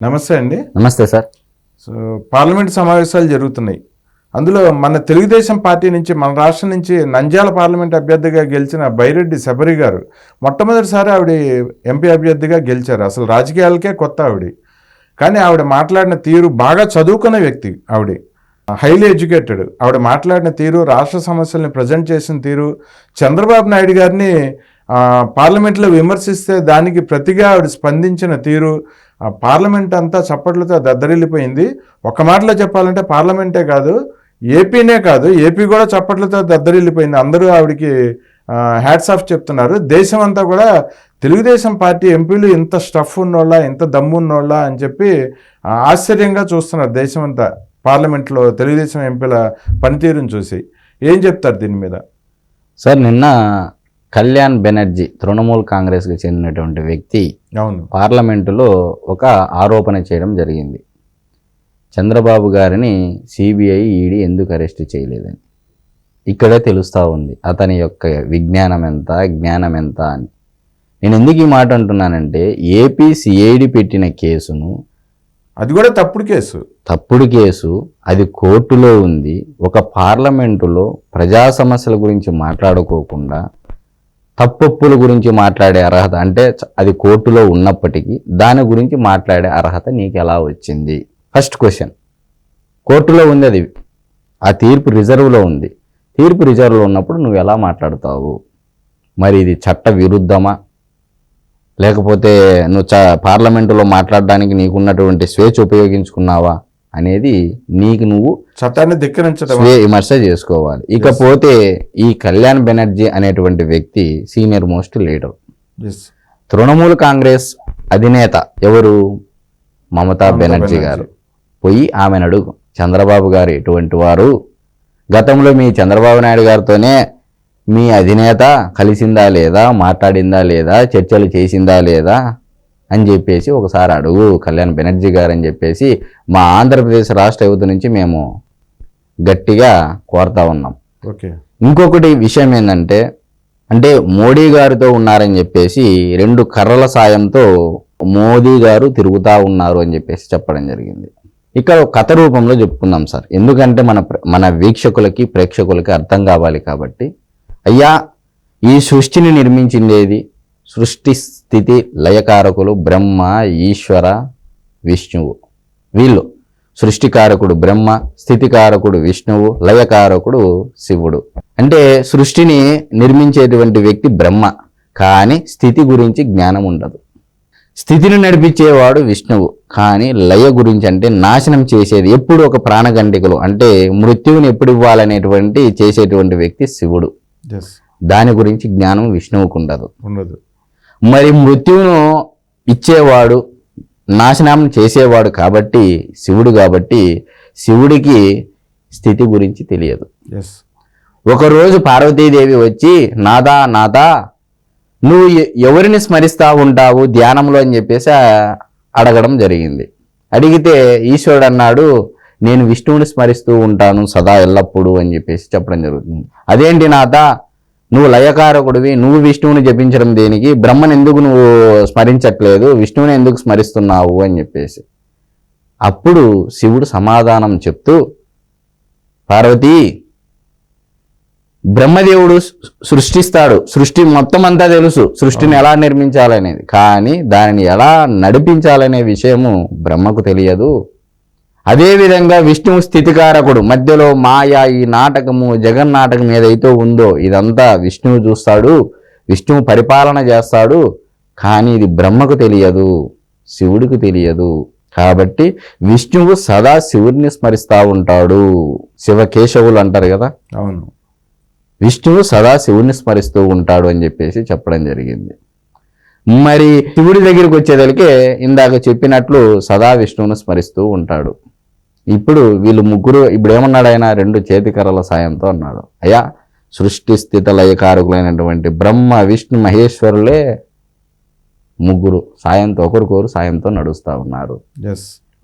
నమస్తే అండి. నమస్తే సార్. సో పార్లమెంట్ సమావేశాలు జరుగుతున్నాయి. అందులో మన తెలుగుదేశం పార్టీ నుంచి మన రాష్ట్రం నుంచి నంద్యాల పార్లమెంట్ అభ్యర్థిగా గెలిచిన బైరెడ్డి శబరి గారు మొట్టమొదటిసారి ఆవిడ ఎంపీ అభ్యర్థిగా గెలిచారు. అసలు రాజకీయాలకే కొత్త ఆవిడ. కానీ ఆవిడ మాట్లాడిన తీరు బాగా చదువుకున్న వ్యక్తి ఆవిడ. Highly educated. ఆవిడ మాట్లాడిన తీరు రాష్ట్ర సమస్యల్ని ప్రజెంట్ చేసిన తీరు చంద్రబాబు నాయుడు గారిని పార్లమెంట్లో విమర్శిస్తే దానికి ప్రతిగా ఆవిడ స్పందించిన తీరు ఆ పార్లమెంట్ అంతా చప్పట్లతో దద్దరిల్లిపోయింది. ఒక మాటలో చెప్పాలంటే పార్లమెంటే కాదు ఏపీనే కాదు ఏపీ కూడా చప్పట్లతో దద్దరిల్లిపోయింది. అందరూ ఆవిడకి హ్యాట్స్ ఆఫ్ చెప్తున్నారు. దేశం అంతా కూడా తెలుగుదేశం పార్టీ ఎంపీలు ఇంత స్టఫ్ ఉన్నోళ్ళ ఇంత దమ్ము ఉన్నోళ్ళ అని చెప్పి ఆశ్చర్యంగా చూస్తున్నారు దేశం అంతా పార్లమెంట్లో తెలుగుదేశం ఎంపీల పనితీరుని చూసి. ఏం చెప్తారు దీని మీద? సార్ నిన్న కళ్యాణ్ బెనర్జీ తృణమూల్ కాంగ్రెస్కి చెందినటువంటి వ్యక్తి అవును. పార్లమెంటులో ఒక ఆరోపణ చేయడం జరిగింది. చంద్రబాబు గారిని సిబిఐ ఈడీ ఎందుకు అరెస్ట్ చేయలేదని. ఇక్కడే తెలుస్తూ ఉంది అతని యొక్క విజ్ఞానం ఎంత జ్ఞానం ఎంత అని. నేను ఎందుకు ఈ మాట అంటున్నానంటే ఏపీ సిఐడి పెట్టిన కేసును అది కూడా తప్పుడు కేసు. తప్పుడు కేసు అది కోర్టులో ఉంది. ఒక పార్లమెంటులో ప్రజా సమస్యల గురించి మాట్లాడుకోకుండా తప్పొప్పుల గురించి మాట్లాడే అర్హత అంటే అది కోర్టులో ఉన్నప్పటికీ దాని గురించి మాట్లాడే అర్హత నీకు ఎలా వచ్చింది? ఫస్ట్ క్వశ్చన్ కోర్టులో ఉంది అది. ఆ తీర్పు రిజర్వ్లో ఉంది. తీర్పు రిజర్వ్లో ఉన్నప్పుడు నువ్వు ఎలా మాట్లాడతావు? మరి ఇది చట్ట విరుద్ధమా? లేకపోతే నువ్వు చ పార్లమెంటులో మాట్లాడడానికి నీకున్నటువంటి స్వేచ్ఛ ఉపయోగించుకున్నావా? అనేది నీకు నువ్వు చట్టాన్ని ధిక్కరించడం విమర్శ చేసుకోవాలి. ఇకపోతే ఈ కళ్యాణ్ బెనర్జీ అనేటువంటి వ్యక్తి senior most leader. Trinamool Congress అధినేత ఎవరు? మమతా బెనర్జీ. గారు. పోయి ఆమెను అడుగు. చంద్రబాబు గారు ఎటువంటి వారు? గతంలో మీ చంద్రబాబు నాయుడు గారితోనే మీ అధినేత కలిసిందా లేదా? మాట్లాడిందా లేదా? చర్చలు చేసిందా లేదా? అని చెప్పేసి ఒకసారి అడుగు కళ్యాణ్ బెనర్జీ గారు అని చెప్పేసి మా ఆంధ్రప్రదేశ్ రాష్ట్ర యువత నుంచి మేము గట్టిగా కోరుతా ఉన్నాం. ఓకే. ఇంకొకటి విషయం ఏంటంటే అంటే మోడీ గారితో ఉన్నారని చెప్పేసి రెండు కర్రల సాయంతో మోదీ గారు తిరుగుతా ఉన్నారు అని చెప్పేసి చెప్పడం జరిగింది. ఇక్కడ కథ రూపంలో చెప్పుకుందాం సార్. ఎందుకంటే మన మన వీక్షకులకి ప్రేక్షకులకి అర్థం కావాలి కాబట్టి. అయ్యా ఈ సృష్టిని నిర్మించిందేది సృష్టి స్థితి లయకారకులు బ్రహ్మ ఈశ్వర విష్ణువు. వీళ్ళు సృష్టికారకుడు బ్రహ్మ స్థితికారకుడు విష్ణువు లయకారకుడు శివుడు. అంటే సృష్టిని నిర్మించేటువంటి వ్యక్తి బ్రహ్మ కానీ స్థితి గురించి జ్ఞానం ఉండదు. స్థితిని నడిపించేవాడు విష్ణువు కానీ లయ గురించి అంటే నాశనం చేసేది ఎప్పుడు ఒక ప్రాణగంటికలు అంటే మృత్యువుని ఎప్పుడు ఇవ్వాలనేటువంటి చేసేటువంటి వ్యక్తి శివుడు. దాని గురించి జ్ఞానం విష్ణువుకు ఉండదు. ఉండదు. మరి మృత్యువును ఇచ్చేవాడు నాశనం చేసేవాడు కాబట్టి శివుడు కాబట్టి శివుడికి స్థితి గురించి తెలియదు. ఒకరోజు పార్వతీదేవి వచ్చి నాదా నాదా నువ్వు ఎవరిని స్మరిస్తా ఉంటావు ధ్యానంలో? అని చెప్పేసి అడగడం జరిగింది. అడిగితే ఈశ్వరుడు అన్నాడు నేను విష్ణువుని స్మరిస్తూ ఉంటాను సదా ఎల్లప్పుడూ అని చెప్పేసి చెప్పడం జరుగుతుంది. అదేంటి నాథ నువ్వు లయకారకుడివి నువ్వు విష్ణువుని జపించడం దేనికి? బ్రహ్మను ఎందుకు నువ్వు స్మరించట్లేదు? విష్ణువుని ఎందుకు స్మరిస్తున్నావు? అని చెప్పేసి. అప్పుడు శివుడు సమాధానం చెప్తూ పార్వతీ బ్రహ్మదేవుడు సృష్టిస్తాడు. సృష్టి మొత్తం అంతా తెలుసు. సృష్టిని ఎలా నిర్మించాలనేది. కానీ దానిని ఎలా నడిపించాలనే విషయము బ్రహ్మకు తెలియదు. అదేవిధంగా విష్ణువు స్థితికారకుడు. మధ్యలో మాయ ఈ నాటకము జగన్నాటకం ఏదైతే ఉందో ఇదంతా విష్ణువు చూస్తాడు విష్ణువు పరిపాలన చేస్తాడు కానీ ఇది బ్రహ్మకు తెలియదు శివుడికి తెలియదు. కాబట్టి విష్ణువు సదా శివుడిని స్మరిస్తూ ఉంటాడు. శివకేశవులు అంటారు కదా? అవును. విష్ణువు సదా శివుడిని స్మరిస్తూ ఉంటాడు అని చెప్పేసి చెప్పడం జరిగింది. మరి శివుడి దగ్గరికి వచ్చేదలికే ఇందాక చెప్పినట్లు సదా విష్ణువును స్మరిస్తూ ఉంటాడు. ఇప్పుడు వీళ్ళు ముగ్గురు ఇప్పుడు ఏమన్నాడు ఆయన రెండు చేతికర్రల సాయంతో అన్నాడు. అయ్యా సృష్టి స్థిత లయకారకులైనటువంటి బ్రహ్మ విష్ణు మహేశ్వరులే ముగ్గురు సాయంతో ఒకరికొకరు సాయంతో నడుస్తూ ఉన్నారు.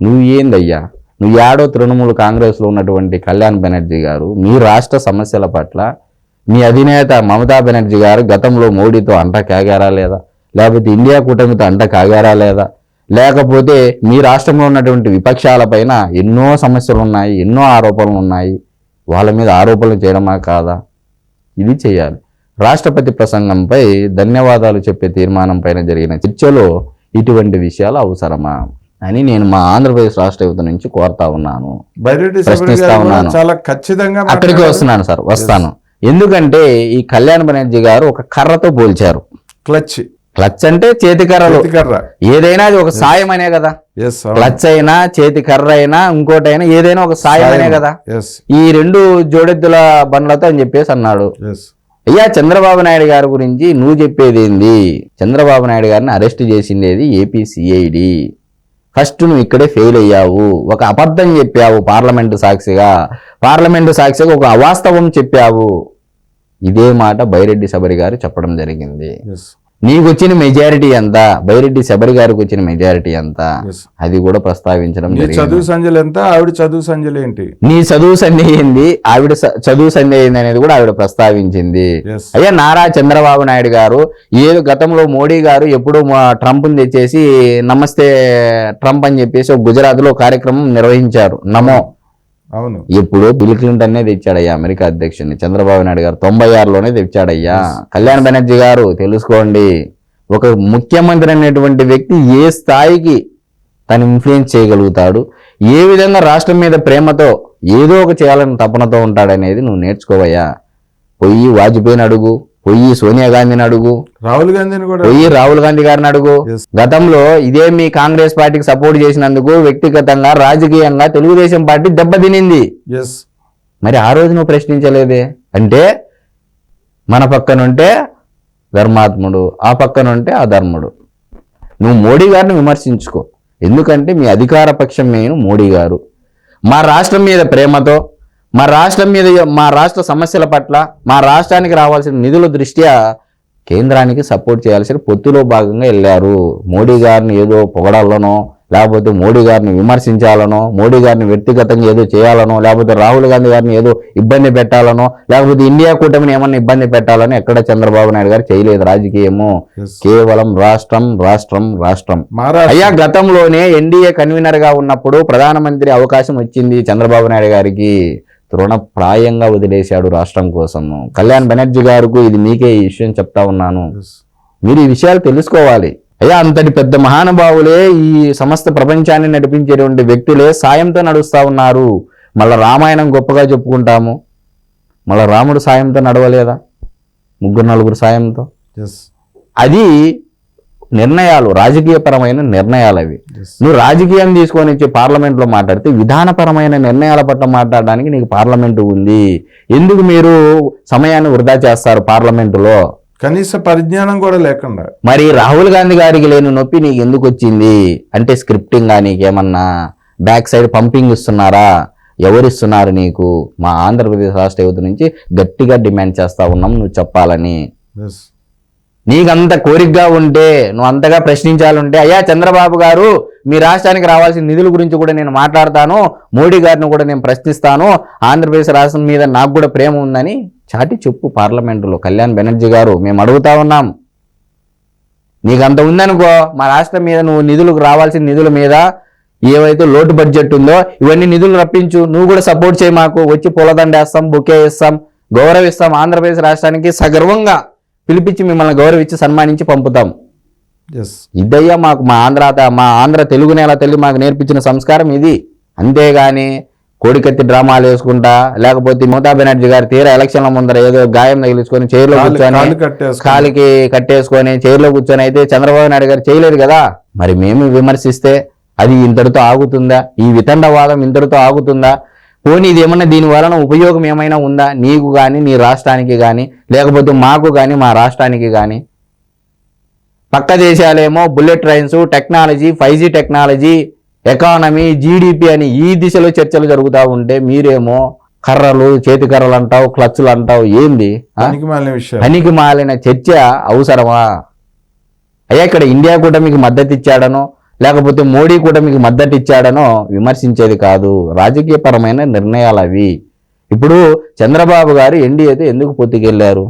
నువ్వు ఏందయ్యా నువ్వు ఏడో తృణమూల కాంగ్రెస్లో ఉన్నటువంటి కళ్యాణ్ బెనర్జీ గారు మీ రాష్ట్ర సమస్యల పట్ల మీ అధినేత మమతా బెనర్జీ గారు గతంలో మోడీతో అంట కాగారా లేదా? లేకపోతే ఇండియా కూటమితో అంట కాగారా లేదా? లేకపోతే మీ రాష్ట్రంలో ఉన్నటువంటి విపక్షాలపైన ఎన్నో సమస్యలు ఉన్నాయి ఎన్నో ఆరోపణలు ఉన్నాయి. వాళ్ళ మీద ఆరోపణలు చేయడమా కాదా? ఇది చేయాలి. రాష్ట్రపతి ప్రసంగంపై ధన్యవాదాలు చెప్పే తీర్మానం పైన జరిగిన చర్చలో ఇటువంటి విషయాలు అవసరమా అని నేను మా ఆంధ్రప్రదేశ్ రాష్ట్ర యువత నుంచి కోరుతా ఉన్నాను. ప్రశ్నిస్తా ఉన్నాను. చాలా ఖచ్చితంగా అక్కడికి. వస్తున్నాను సార్ వస్తాను. ఎందుకంటే ఈ కళ్యాణ్ బెనర్జీ గారు ఒక కర్రతో పోల్చారు. క్లచ్. క్లచ్ అంటే చేతి కర్రలు. చేతికర్ర ఏదైనా అది ఒక సాయం అనే కదా. క్లచ్ అయినా చేతి కర్ర అయినా ఇంకోటైనా ఏదైనా ఒక సాయం అనే కదా. ఈ రెండు జోడెద్దుల బండ్లతో అని చెప్పేసి అన్నాడు. అయ్యా చంద్రబాబు నాయుడు గారి గురించి నువ్వు చెప్పేది ఏంది? చంద్రబాబు నాయుడు గారిని అరెస్ట్ చేసిండేది ఏపీ సిఐడి ఫస్ట్ నువ్వు ఇక్కడే ఫెయిల్ అయ్యావు. ఒక అబద్ధం చెప్పావు పార్లమెంటు సాక్షిగా. పార్లమెంటు సాక్షిగా ఒక అవాస్తవం చెప్పావు. ఇదే మాట బైరెడ్డి శబరి గారు చెప్పడం జరిగింది. నీకు వచ్చిన మెజారిటీ ఎంత? బైరెడ్డి శబరి గారికి వచ్చిన మెజారిటీ ఎంత అది కూడా ప్రస్తావించడం చదువు సంజలు ఎంత? ఆవిడ చదువు సంజలు ఏంటి? నీ చదువు సంధి ఏంది? ఆవిడ చదువు సంధి ఏంది అనేది కూడా ఆవిడ ప్రస్తావించింది. అయ్యా నారా చంద్రబాబు నాయుడు గారు ఏదో గతంలో మోడీ గారు ఎప్పుడు ట్రంప్ని తెచ్చేసి నమస్తే ట్రంప్ అని చెప్పేసి ఒక గుజరాత్లో కార్యక్రమం నిర్వహించారు. నమో. అవును. ఇప్పుడు బిల్ క్లింటన్నే తెచ్చాడయ్యా అమెరికా అధ్యక్షుడిని. చంద్రబాబు నాయుడు గారు తొంభై ఆరులోనే తెచ్చాడయ్యా. కళ్యాణ్ బెనర్జీ గారు తెలుసుకోండి. ఒక ముఖ్యమంత్రి అనేటువంటి వ్యక్తి ఏ స్థాయికి తను ఇన్ఫ్లుయెన్స్ చేయగలుగుతాడు? ఏ విధంగా రాష్ట్రం మీద ప్రేమతో ఏదో ఒక చేయాలని తపనతో ఉంటాడనేది నువ్వు నేర్చుకోవయ్యా. పొయ్యి వాజ్పేయిని అడుగు. పొయ్యి సోనియా గాంధీని అడుగు. రాహుల్ గాంధీని కూడా పొయ్యి రాహుల్ గాంధీ గారిని అడుగు. గతంలో ఇదే మీ కాంగ్రెస్ పార్టీకి సపోర్ట్ చేసినందుకు వ్యక్తిగతంగా రాజకీయంగా తెలుగుదేశం పార్టీ దెబ్బతినింది. మరి ఆ రోజు నువ్వు ప్రశ్నించలేదే? అంటే మన పక్కనుంటే ధర్మాత్ముడు ఆ పక్కనుంటే అధర్ముడు. నువ్వు మోడీ గారిని విమర్శించుకో. ఎందుకంటే మీ అధికార పక్షం మోడీ గారు. మా రాష్ట్రం మీద ప్రేమతో మా రాష్ట్రం మీద మా రాష్ట్ర సమస్యల పట్ల మా రాష్ట్రానికి రావాల్సిన నిధుల దృష్ట్యా కేంద్రానికి సపోర్ట్ చేయాల్సిన పొత్తులో భాగంగా వెళ్ళారు. మోడీ గారిని ఏదో పొగడాలనో లేకపోతే మోడీ గారిని విమర్శించాలనో మోడీ గారిని వ్యక్తిగతంగా ఏదో చేయాలనో లేకపోతే రాహుల్ గాంధీ గారిని ఏదో ఇబ్బంది పెట్టాలనో లేకపోతే ఇండియా కూటమిని ఏమన్నా ఇబ్బంది పెట్టాలనో ఎక్కడ చంద్రబాబు నాయుడు గారు చేయలేదు రాజకీయము. కేవలం రాష్ట్రం రాష్ట్రం రాష్ట్రం. అయ్యా గతంలోనే ఎన్డీఏ కన్వీనర్గా ఉన్నప్పుడు ప్రధానమంత్రి అవకాశం వచ్చింది చంద్రబాబు నాయుడు గారికి. తృణప్రాయంగా వదిలేశాడు రాష్ట్రం కోసం. కళ్యాణ్ బెనర్జీ గారికి ఇది మీకే ఈ విషయం చెప్తా ఉన్నాను. మీరు ఈ విషయాలు తెలుసుకోవాలి. అయ్యా అంతటి పెద్ద మహానుభావులే ఈ సమస్త ప్రపంచాన్ని నడిపించేటువంటి వ్యక్తులే సాయంతో నడుస్తా ఉన్నారు. మళ్ళా రామాయణం గొప్పగా చెప్పుకుంటాము. మళ్ళా రాముడు సాయంతో నడవలేదా? ముగ్గురు నలుగురు సాయంతో. అది నిర్ణయాలు రాజకీయపరమైన నిర్ణయాలు అవి. నువ్వు రాజకీయం తీసుకొని వచ్చి పార్లమెంట్లో మాట్లాడితే విధానపరమైన నిర్ణయాల పట్ల మాట్లాడడానికి నీకు పార్లమెంటు ఉంది. ఎందుకు మీరు సమయాన్ని వృధా చేస్తారు పార్లమెంటులో? కనీస పరిజ్ఞానం కూడా లేకుండా. మరి రాహుల్ గాంధీ గారికి లేని నొప్పి నీకు ఎందుకు వచ్చింది? అంటే స్క్రిప్టింగ్ నీకేమన్నా బ్యాక్ సైడ్ పంపింగ్ ఇస్తున్నారా? ఎవరు ఇస్తున్నారు నీకు? మా ఆంధ్రప్రదేశ్ రాష్ట్ర యువత నుంచి గట్టిగా డిమాండ్ చేస్తా ఉన్నాం నువ్వు చెప్పాలని. నీకంత కోరికగా ఉంటే నువ్వు అంతగా ప్రశ్నించాలంటే అయ్యా చంద్రబాబు గారు మీ రాష్ట్రానికి రావాల్సిన నిధుల గురించి కూడా నేను మాట్లాడతాను మోడీ గారిని కూడా నేను ప్రశ్నిస్తాను ఆంధ్రప్రదేశ్ రాష్ట్రం మీద నాకు కూడా ప్రేమ ఉందని చాటి చెప్పు పార్లమెంటులో. కళ్యాణ్ బెనర్జీ గారు మేము అడుగుతా ఉన్నాం. నీకు అంత ఉందనుకో మా రాష్ట్రం మీద నువ్వు నిధులకు రావాల్సిన నిధుల మీద ఏవైతే లోటు బడ్జెట్ ఉందో ఇవన్నీ నిధులు రప్పించు నువ్వు కూడా సపోర్ట్ చేయి మాకు. వచ్చి పూలదండ వేస్తాం బుకే ఇస్తాం గౌరవిస్తాం ఆంధ్రప్రదేశ్ రాష్ట్రానికి సగర్వంగా. పిలిపించి మిమ్మల్ని గౌరవించి సన్మానించి పంపుతాం. ఇదయ్యా మాకు మా ఆంధ్ర మా ఆంధ్ర తెలుగు నేల తల్లి మాకు నేర్పించిన సంస్కారం ఇది. అంతేగాని కోడికత్తి డ్రామాలు వేసుకుంటా లేకపోతే మమతా బెనర్జీ గారు తీరా ఎలక్షన్ల ముందర ఏదో గాయం తగిలించుకొని చైర్లో కూర్చొని. కాలికి కట్టేసుకొని చైర్లో కూర్చొని అయితే చంద్రబాబు నాయుడు గారు చేయలేదు కదా. మరి మేము విమర్శిస్తే అది ఇంతటితో ఆగుతుందా? ఈ వితండవాదం ఇంతటితో ఆగుతుందా? పోనీ ఇది ఏమన్నా దీని వలన ఉపయోగం ఏమైనా ఉందా? నీకు కానీ నీ రాష్ట్రానికి కానీ లేకపోతే మాకు కానీ మా రాష్ట్రానికి కానీ పక్క దేశాలేమో bullet trains technology five G technology economy GDP అని ఈ దిశలో చర్చలు జరుగుతూ ఉంటే మీరేమో కర్రలు చేతి కర్రలు అంటావు క్లచ్లు అంటావు ఏంది? పనికి మాలిన చర్చ అవసరమా? అయ్యా ఇక్కడ ఇండియా కూడా మీకు మద్దతు ఇచ్చాడనో లేకపోతే మోడీ కూడా మీకు మద్దతు ఇచ్చాడనో విమర్శించేది కాదు. రాజకీయపరమైన నిర్ణయాలు అవి. ఇప్పుడు చంద్రబాబు గారు ఎన్డీఏతో ఎందుకు పొత్తుకెళ్ళారు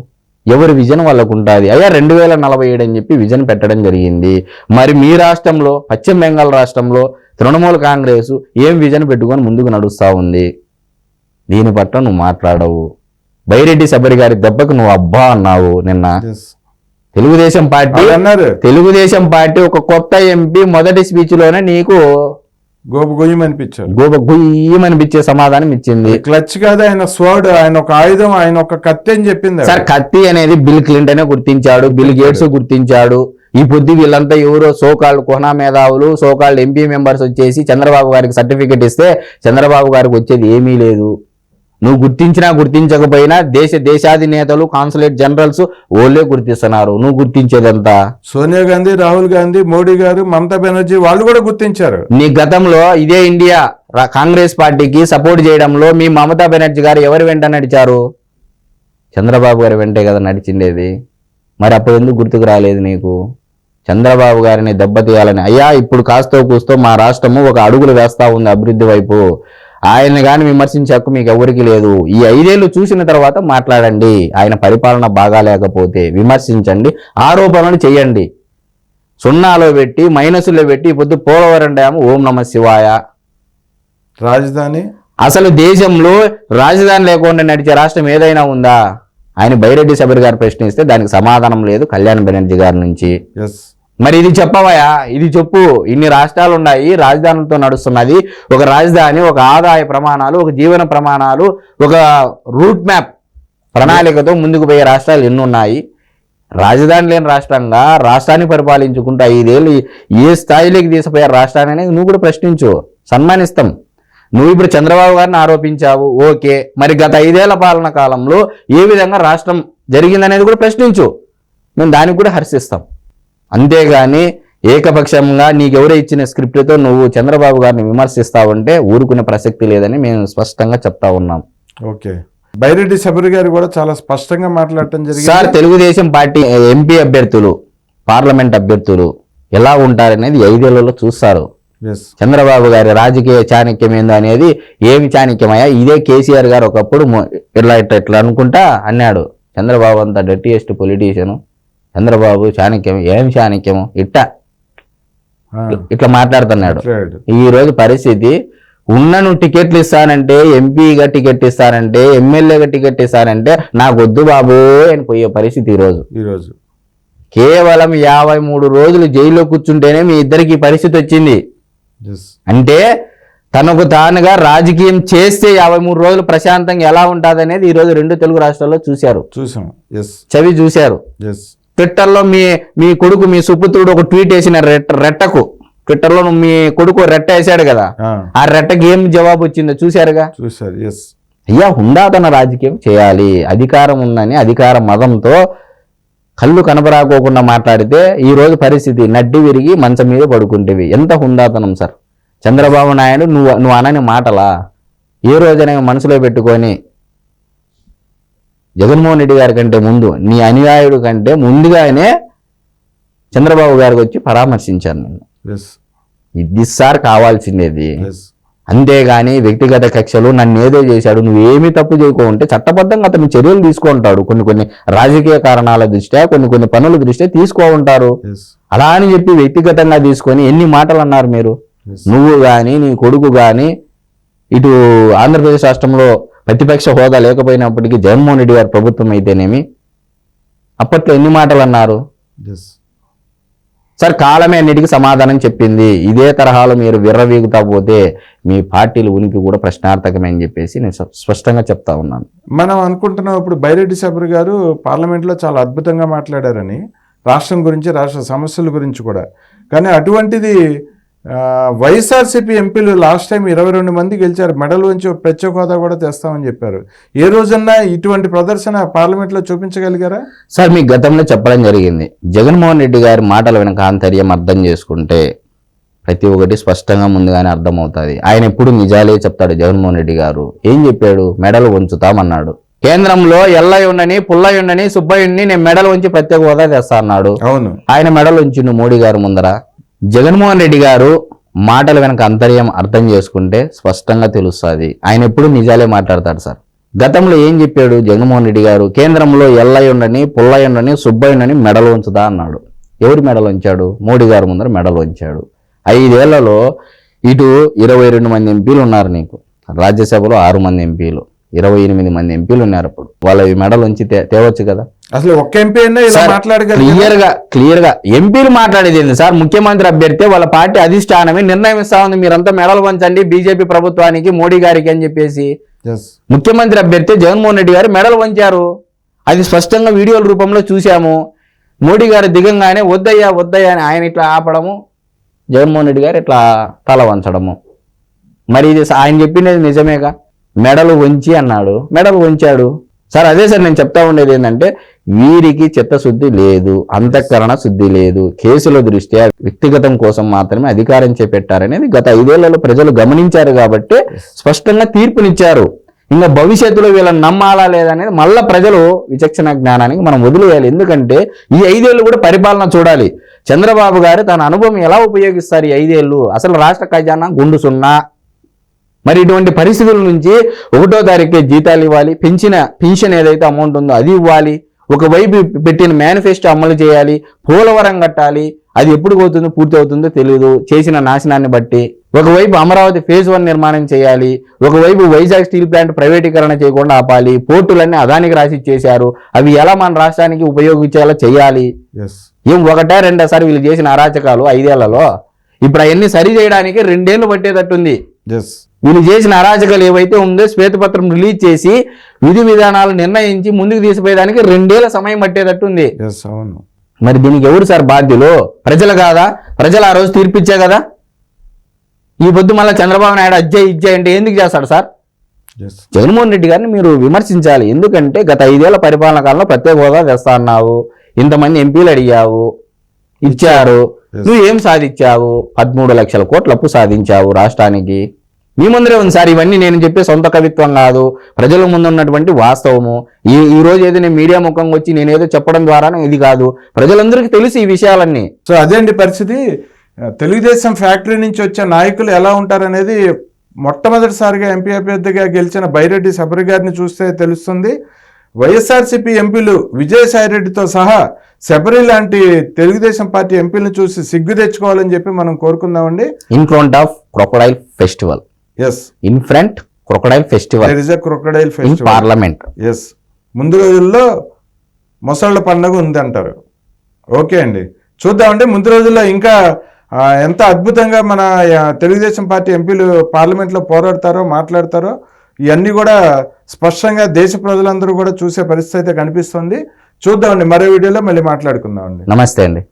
ఎవరి విజన్ వాళ్ళకు ఉంటుంది అయ్యా రెండు వేల నలభై ఏడు అని చెప్పి విజన్ పెట్టడం జరిగింది. మరి మీ రాష్ట్రంలో పశ్చిమ బెంగాల్ రాష్ట్రంలో తృణమూల కాంగ్రెస్ ఏం విజన్ పెట్టుకొని ముందుకు నడుస్తూ ఉంది? దీని పట్ల నువ్వు మాట్లాడవు. బైరెడ్డి శబరి గారి దెబ్బకు నువ్వు అబ్బా అన్నావు నిన్న. తెలుగుదేశం పార్టీ అన్నారు తెలుగుదేశం పార్టీ ఒక కొత్త ఎంపీ మొదటి స్పీచ్లోనే నీకు గోపు గొయ్యం అనిపించారు గోబ గుయ్యమనిపించే సమాధానం ఇచ్చింది. క్లచ్ కాదు ఆయన స్వర్డ్ ఆయన ఒక ఆయుధం ఆయన ఒక కత్తి అని చెప్పింది సార్ కత్తి అనేది బిల్ క్లింటన్ గుర్తించాడు బిల్ గేట్స్ గుర్తించాడు. ఈ పొద్దు వీళ్ళంతా ఎవరో సోకాళ్ళు కుహనా మేధావులు సోకాళ్ళు ఎంపీ మెంబర్స్ వచ్చేసి చంద్రబాబు గారికి సర్టిఫికెట్ ఇస్తే చంద్రబాబు గారికి వచ్చేది ఏమీ లేదు. నువ్వు గుర్తించినా గుర్తించకపోయినా దేశ దేశాధినేతలు కాన్సులేట్ జనరల్స్ ఓళ్ళే గుర్తిస్తున్నారు. నువ్వు గుర్తించేదంతా సోనియా గాంధీ రాహుల్ గాంధీ మోడీ గారు మమతా బెనర్జీ వాళ్ళు కూడా గుర్తించారు. నీ గతంలో ఇదే ఇండియా కాంగ్రెస్ పార్టీకి సపోర్ట్ చేయడంలో మీ మమతా బెనర్జీ గారు ఎవరి వెంట నడిచారు? చంద్రబాబు గారి వెంటే కదా నడిచిండేది. మరి అప్పుడు ఎందుకు గుర్తుకు రాలేదు నీకు? చంద్రబాబు గారిని దెబ్బతీయాలని. అయ్యా ఇప్పుడు కాస్తో కూస్తో మా రాష్ట్రము ఒక అడుగులు వేస్తా ఉంది అభివృద్ధి వైపు. ఆయన కానీ విమర్శించే హక్కు మీకు ఎవరికి లేదు. ఈ ఐదేళ్ళు చూసిన తర్వాత మాట్లాడండి. ఆయన పరిపాలన బాగాలేకపోతే విమర్శించండి. ఆరోపణలు చేయండి. సున్నాలో పెట్టి మైనస్లో పెట్టి పొద్దు పోలవరం డ్యాము ఓం నమ శివాయ. రాజధాని? అసలు దేశంలో రాజధాని లేకుండా నడిచే రాష్ట్రం ఏదైనా ఉందా? ఆయన బైరెడ్డి శబరి గారు ప్రశ్నిస్తే దానికి సమాధానం లేదు కళ్యాణ్ బెనర్జీ గారి నుంచి. మరి ఇది చెప్పవయా? ఇది చెప్పు. ఇన్ని రాష్ట్రాలు ఉన్నాయి రాజధానులతో నడుస్తున్నది. ఒక రాజధాని ఒక ఆదాయ ప్రమాణాలు ఒక జీవన ప్రమాణాలు ఒక రూట్ మ్యాప్ ప్రణాళికతో ముందుకు పోయే రాష్ట్రాలు ఎన్ని ఉన్నాయి? రాజధాని లేని రాష్ట్రంగా రాష్ట్రాన్ని పరిపాలించుకుంటూ ఐదేళ్ళు ఏ స్థాయిలోకి తీసుకుపోయే రాష్ట్రాన్ని అనేది నువ్వు కూడా ప్రశ్నించు. సన్మానిస్తాం. నువ్వు ఇప్పుడు చంద్రబాబు గారిని ఆరోపించావు. ఓకే. మరి గత ఐదేళ్ళ పాలన కాలంలో ఏ విధంగా రాష్ట్రం జరిగిందనేది కూడా ప్రశ్నించు. మేము దానికి కూడా హర్షిస్తాం. అంతేగాని ఏకపక్షంగా నీకెవరో ఇచ్చిన స్క్రిప్ట్తో నువ్వు చంద్రబాబు గారిని విమర్శిస్తావంటే ఊరుకునే ప్రసక్తి లేదని మేము స్పష్టంగా చెప్తా ఉన్నాం. ఓకే. బైరెడ్డి శబరి గారు కూడా చాలా స్పష్టంగా మాట్లాడటం సార్ జరిగింది తెలుగుదేశం పార్టీ ఎంపీ అభ్యర్థులు పార్లమెంట్ అభ్యర్థులు ఎలా ఉంటారనేది ఐదేళ్ళలో చూస్తారు. చంద్రబాబు గారి రాజకీయ చాణక్యం ఏందో అనేది ఏమి చాణక్యమయ్యా? ఇదే కేసీఆర్ గారు ఒకప్పుడు ఇట్లా ఇట్లా ఇట్లా అనుకుంటా అన్నాడు. చంద్రబాబు అంత డర్టీయెస్ట్ పొలిటీషియన్ చంద్రబాబు చాణక్యం ఏం చాణక్యము? ఇట్ట. ఇట్లా మాట్లాడుతున్నాడు. ఈ రోజు పరిస్థితి ఉన్నను టికెట్లు ఇస్తానంటే ఎంపీగా టికెట్ ఇస్తానంటే ఎమ్మెల్యేగా టికెట్ ఇస్తానంటే నాకు వద్దు బాబు అని పోయే పరిస్థితి ఈ రోజు. ఈరోజు కేవలం యాభై మూడు రోజులు జైల్లో కూర్చుంటేనే మీ ఇద్దరికి పరిస్థితి వచ్చింది. అంటే తనకు తానుగా రాజకీయం చేస్తే యాభై మూడు రోజులు ప్రశాంతంగా ఎలా ఉంటుంది అనేది ఈ రోజు రెండు తెలుగు రాష్ట్రాల్లో చూశారు. చూసాం. ఎస్ చవి చూశారు. ట్విట్టర్లో మీ మీ కొడుకు మీ సుపుత్రుడు ఒక ట్వీట్ వేసిన రెట్ట రెట్టకు. ట్విట్టర్లో మీ కొడుకు రెట్ట వేసాడు కదా. ఆ. రెట్టకి ఏం జవాబు వచ్చిందో చూశారుగా? చూసారు ఎస్ అయ్యా హుందాతన రాజకీయం చేయాలి. అధికారం ఉందని అధికార మదంతో కళ్ళు కనబరాకోకుండా మాట్లాడితే ఈ రోజు పరిస్థితి నడ్డి విరిగి మంచం మీద పడుకుంటేవి. ఎంత హుందాతనం సార్. చంద్రబాబు నాయుడు నువ్వు నువ్వు అనని మాటలా ఏ రోజైనా మనసులో పెట్టుకొని జగన్మోహన్ రెడ్డి గారి కంటే ముందు నీ అనుయాయుడు కంటే ముందుగానే చంద్రబాబు గారికి వచ్చి పరామర్శించాను నేను ఎస్ ఇది సార్ కావాల్సిందేది. అంతేగాని వ్యక్తిగత కక్షలు నన్ను ఏదో చేశాడు నువ్వేమీ తప్పు చేయకుంటే చట్టబద్ధంగా అతను చర్యలు తీసుకుంటాడు. కొన్ని కొన్ని రాజకీయ కారణాల దృష్ట్యా కొన్ని కొన్ని పనుల దృష్ట్యా తీసుకో ఉంటారు. అలా అని చెప్పి వ్యక్తిగతంగా తీసుకొని ఎన్ని మాటలు అన్నారు మీరు నువ్వు కానీ నీ కొడుకు కానీ ఇటు ఆంధ్రప్రదేశ్ రాష్ట్రంలో ప్రతిపక్ష హోదా లేకపోయినప్పటికీ జగన్మోహన్ రెడ్డి గారి ప్రభుత్వం అయితేనేమి? అప్పట్లో ఎన్ని మాటలు అన్నారు సార్ కాలమే అన్నిటికీ సమాధానం చెప్పింది. ఇదే తరహాలో మీరు విర్రవీగుతా పోతే మీ పార్టీల ఉనికి కూడా ప్రశ్నార్థకమే అని చెప్పేసి నేను స్ప- స్పష్టంగా చెప్తా ఉన్నాను. మనం అనుకుంటున్నాం ఇప్పుడు బైరెడ్డి సబర్ గారు పార్లమెంట్లో చాలా అద్భుతంగా మాట్లాడారని రాష్ట్రం గురించి రాష్ట్ర సమస్యల గురించి కూడా. కానీ అటువంటిది వైఎస్ఆర్సీపీ ఎంపీలు లాస్ట్ టైం ఇరవై రెండు మంది గెలిచారు. మెడల్ ఒక ప్రత్యేక హోదా కూడా తెస్తామని చెప్పారు. ఏ రోజన్నా ఇటువంటి ప్రదర్శన పార్లమెంట్లో చూపించగలిగారా? సార్ మీకు గతంలో చెప్పడం జరిగింది. జగన్మోహన్ రెడ్డి గారి మాటల వెనక ఆంతర్యం అర్థం చేసుకుంటే ప్రతి ఒక్కటి స్పష్టంగా ముందుగానే అర్థమవుతుంది. ఆయన ఎప్పుడు నిజాలే చెప్తాడు జగన్మోహన్ రెడ్డి గారు. ఏం చెప్పాడు? మెడలు వంచుతామన్నాడు. కేంద్రంలో ఎల్లయ్య ఉండని పుల్లయ్య ఉండని సుబ్బయ్యుడిని నేను మెడలు వంచి ప్రత్యేక హోదా తెస్తా అన్నాడు. అవును. ఆయన మెడలు ఉంచిండు మోడీ గారు ముందర. జగన్మోహన్ రెడ్డి గారు మాటల వెనక అంతర్యం అర్థం చేసుకుంటే స్పష్టంగా తెలుస్తుంది. ఆయన ఎప్పుడు నిజాలే మాట్లాడతాడు సార్. గతంలో ఏం చెప్పాడు జగన్మోహన్ రెడ్డి గారు? కేంద్రంలో ఎల్లయ్యుండని పుల్లయ్యుండని సుబ్బయ్యుండని మెడలు ఉంచుదా అన్నాడు. ఎవరి మెడలు ఉంచాడు? మోడీ గారు ముందర మెడలు ఉంచాడు. ఐదేళ్ళలో ఇటు ఇరవై రెండు మంది ఎంపీలు ఉన్నారు నీకు. రాజ్యసభలో ఆరు మంది ఎంపీలు. ఇరవై ఎనిమిది మంది ఎంపీలు ఉన్నారు అప్పుడు. వాళ్ళ మెడలు ఉంచి తేవచ్చు కదా? అసలు ఒక్క ఎంపీ క్లియర్గా క్లియర్గా ఎంపీలు మాట్లాడేది ఏంది సార్? ముఖ్యమంత్రి అభ్యర్థి వాళ్ళ పార్టీ అధిష్టానమే నిర్ణయం ఇస్తా ఉంది. మీరంతా మెడలు వంచండి. బీజేపీ ప్రభుత్వానికి మోడీ గారికి అని చెప్పేసి. ముఖ్యమంత్రి అభ్యర్థి జగన్మోహన్ రెడ్డి గారు మెడలు వంచారు. అది స్పష్టంగా వీడియోల రూపంలో చూశాము. మోడీ గారు దిగంగానే వద్దయ్యా వద్దయ్యా అని ఆయన ఇట్లా ఆపడము. జగన్మోహన్ రెడ్డి గారు ఇట్లా తల వంచడము. మరి ఇది ఆయన చెప్పినది నిజమేగా? మెడలు వంచి అన్నాడు. మెడలు వంచాడు. సార్ అదే సార్ నేను చెప్తా ఉండేది ఏంటంటే వీరికి చిత్తశుద్ధి లేదు అంతఃకరణ శుద్ధి లేదు. కేసుల దృష్ట్యా వ్యక్తిగతం కోసం మాత్రమే అధికారం చేపట్టారనేది గత ఐదేళ్ళలో ప్రజలు గమనించారు కాబట్టి స్పష్టంగా తీర్పునిచ్చారు. ఇంకా భవిష్యత్తులో వీళ్ళని నమ్మాలా లేదనేది మళ్ళా ప్రజలు విచక్షణ జ్ఞానానికి మనం వదిలేయాలి. ఎందుకంటే ఈ ఐదేళ్ళు కూడా పరిపాలన చూడాలి. చంద్రబాబు గారు తన అనుభవం ఎలా ఉపయోగిస్తారు ఈ ఐదేళ్ళు అసలు రాష్ట్ర ఖజానా గుండు సున్నా? మరి ఇటువంటి పరిస్థితుల నుంచి ఒకటో తారీఖే జీతాలు ఇవ్వాలి. పెంచిన పెన్షన్ ఏదైతే అమౌంట్ ఉందో అది ఇవ్వాలి. ఒకవైపు పెట్టిన మేనిఫెస్టో అమలు చేయాలి. పోలవరం కట్టాలి. అది ఎప్పుడు పోతుందో పూర్తి అవుతుందో తెలియదు చేసిన నాశనాన్ని బట్టి. ఒకవైపు అమరావతి ఫేజ్ వన్ నిర్మాణం చేయాలి. ఒకవైపు వైజాగ్ స్టీల్ ప్లాంట్ ప్రైవేటీకరణ చేయకుండా ఆపాలి. పోర్టులన్నీ అదానికి రాసి చేశారు అవి ఎలా మన రాష్ట్రానికి ఉపయోగించేలా చేయాలి? ఏం ఒకటే రెండో సారి వీళ్ళు చేసిన అరాచకాలు ఐదేళ్ళలో? ఇప్పుడు అవన్నీ సరి చేయడానికి రెండేళ్ళు పట్టేటట్టుంది. వీళ్ళు చేసిన అరాచకాలు ఏవైతే ఉందో శ్వేతపత్రం రిలీజ్ చేసి విధి విధానాలు నిర్ణయించి ముందుకు తీసిపోయేదానికి రెండేళ్ళ సమయం పట్టేటట్టుంది అవును. మరి దీనికి ఎవరు సార్ బాధ్యులు? ప్రజలు కాదా? ప్రజలు ఆ రోజు తీర్పిచ్చే కదా? ఈ పొద్దు మళ్ళీ చంద్రబాబు నాయుడు అజ్జయ్ ఇజ్జయ్ అంటే ఎందుకు చేస్తాడు సార్? జగన్మోహన్ రెడ్డి గారిని మీరు విమర్శించాలి. ఎందుకంటే గత ఐదేళ్ళ పరిపాలన కాలంలో ప్రత్యేక హోదా తెస్తా అన్నావు. ఇంతమంది ఎంపీలు అడిగావు. ఇచ్చారు. నువ్వు ఏం సాధించావు? పదమూడు లక్షల కోట్ల అప్పు సాధించావు రాష్ట్రానికి. మీ ముందరే ఉంది సార్. ఇవన్నీ నేను చెప్పే సొంత కవిత్వం కాదు. ప్రజల ముందు ఉన్నటువంటి వాస్తవము. ఈ ఈ రోజు ఏదో నేను మీడియా ముఖంగా వచ్చి నేను ఏదో చెప్పడం ద్వారా ఇది కాదు. ప్రజలందరికీ తెలుసు ఈ విషయాలన్నీ. సో అదే అండి పరిస్థితి. తెలుగుదేశం ఫ్యాక్టరీ నుంచి వచ్చే నాయకులు ఎలా ఉంటారనేది మొట్టమొదటిసారిగా ఎంపీ అభ్యర్థిగా గెలిచిన బైరెడ్డి శబరి గారిని చూస్తే తెలుస్తుంది. వైఎస్ఆర్సీపీ ఎంపీలు విజయసాయిరెడ్డితో సహా శబరి లాంటి తెలుగుదేశం పార్టీ ఎంపీలను చూసి సిగ్గు తెచ్చుకోవాలని చెప్పి మనం కోరుకుందామండి. In front of crocodile festival yes in front crocodile festival there is a crocodile in festival parliament yes ముందు రోజుల్లో మొసళ్ళ పండుగ ఉంది అంటారు. ఓకే అండి. చూద్దామండి ముందు రోజుల్లో ఇంకా ఆ, ఎంత అద్భుతంగా మన ఆ, తెలుగుదేశం పార్టీ ఎంపీలు పార్లమెంట్లో పోరాడతారో మాట్లాడతారో ఇవన్నీ కూడా స్పష్టంగా దేశ ప్రజలందరూ కూడా చూసే పరిస్థితి అయితే కనిపిస్తుంది. చూద్దామండి మరో వీడియోలో మళ్ళీ మాట్లాడుకుందామండి నమస్తే అండి.